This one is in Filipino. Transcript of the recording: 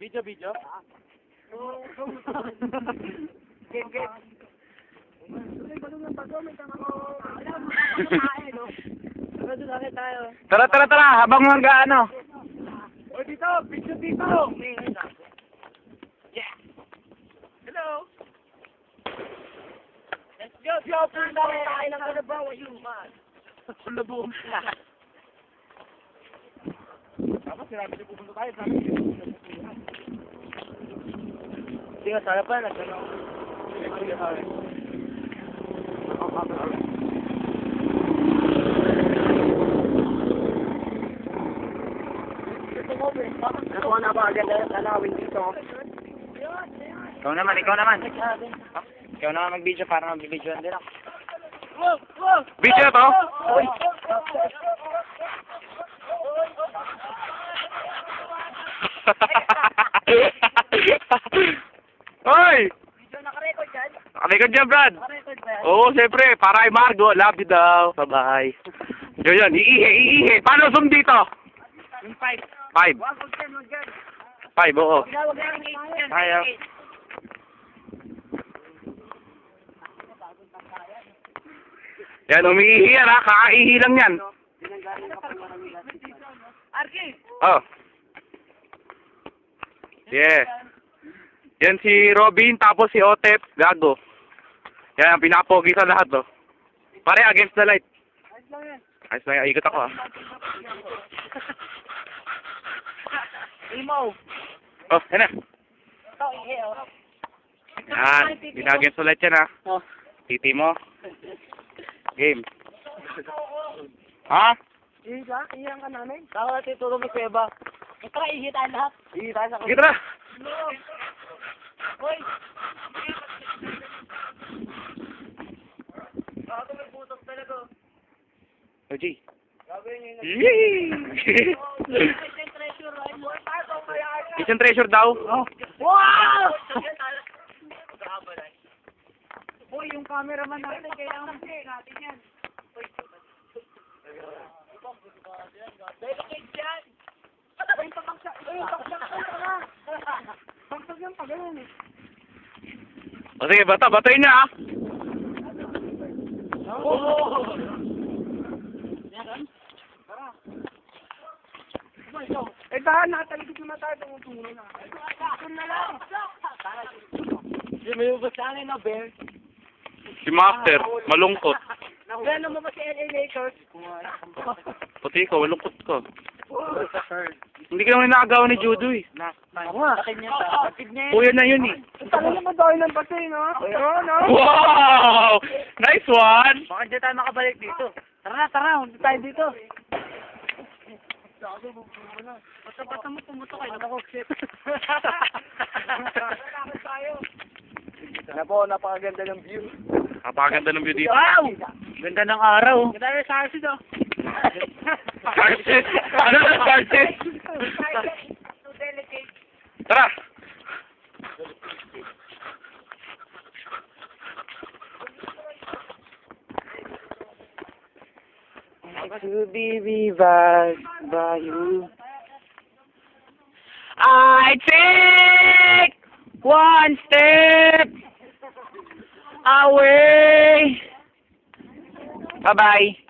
Video, video. Game, game. Tara, tara, tara, habang mag ano. O dito, video dito. Yeah. Hello. Let's go. Yo, ko tayo ng kalabaw. Ayun, man. Kalabaw. Tapos sinabi niyo pupunta tayo. Sabi niyo pupunta tayo. Hindi nga, sana pa, nagano. Nakuha na ba agad na tanawin dito? Ikaw naman, ikaw naman. Ikaw naman mag-video para mag-video din ako. Video to? Uy! Hoy! Video nakarecord Brad. Nakarecord yan? Oo, siyempre. Para kay Margo. Love you daw. Bye-bye. Yun yun. Iihi, iihi. Paano zoom dito? Yung five. Five. Five, oo. Ayaw. Yan, umiihi yan ha. Kakaihi lang yan. Arki! Oh. Yeah. Yan si Robin, tapos si Otep, Gago. Yan, ang pinapogi sa lahat, oh. Pare, against the light. Ayos lang yan. Ayos na, ikot ako, ah. Imo! Oh, yan na. Ito, ihe, oh. Yan, pinagainst the light yan, ha. Oh. Titi mo. Game. Ha? Ihi ka? Ihihan ka namin? Saka natin tulong ni Kuya Ito, ihi tayo lahat. Ihi tayo sa Sige, tara. Hoy! Oh, G. Yee! yung treasure, daw. Oh. Wow! Uy, yung cameraman natin, kailangan kasi natin yan. Delicate yan! Uy, pabagsak! Uy, pabagsak! Pagsak yan pa ganyan eh. O sige, bata, batayin niya, ah. Oh! Eh, dahan na, talikod na tayo, tumutulo na. Ito na lang! Hindi mo yung basahin na, Bear. Si Master, malungkot. Gano'n mo ba si LA Lakers? Pati ko, malungkot ko. Hindi ka naman nakagawa ni Judo, eh. Ako nga. Niya. Kuya na yun, eh. Talo naman tayo ng pati, no? No, no? Wow! Nice one! Baka di tayo makabalik dito. Tara na, tara. Hindi tayo dito. Basta-basta mo pumuto kayo. Ako, shit. Na po, napakaganda ng view. Napakaganda ng view dito. Wow! Ganda ng araw. Ganda ng sarsis, oh. Sarsis! To be revived by you. I take one step away. Bye bye.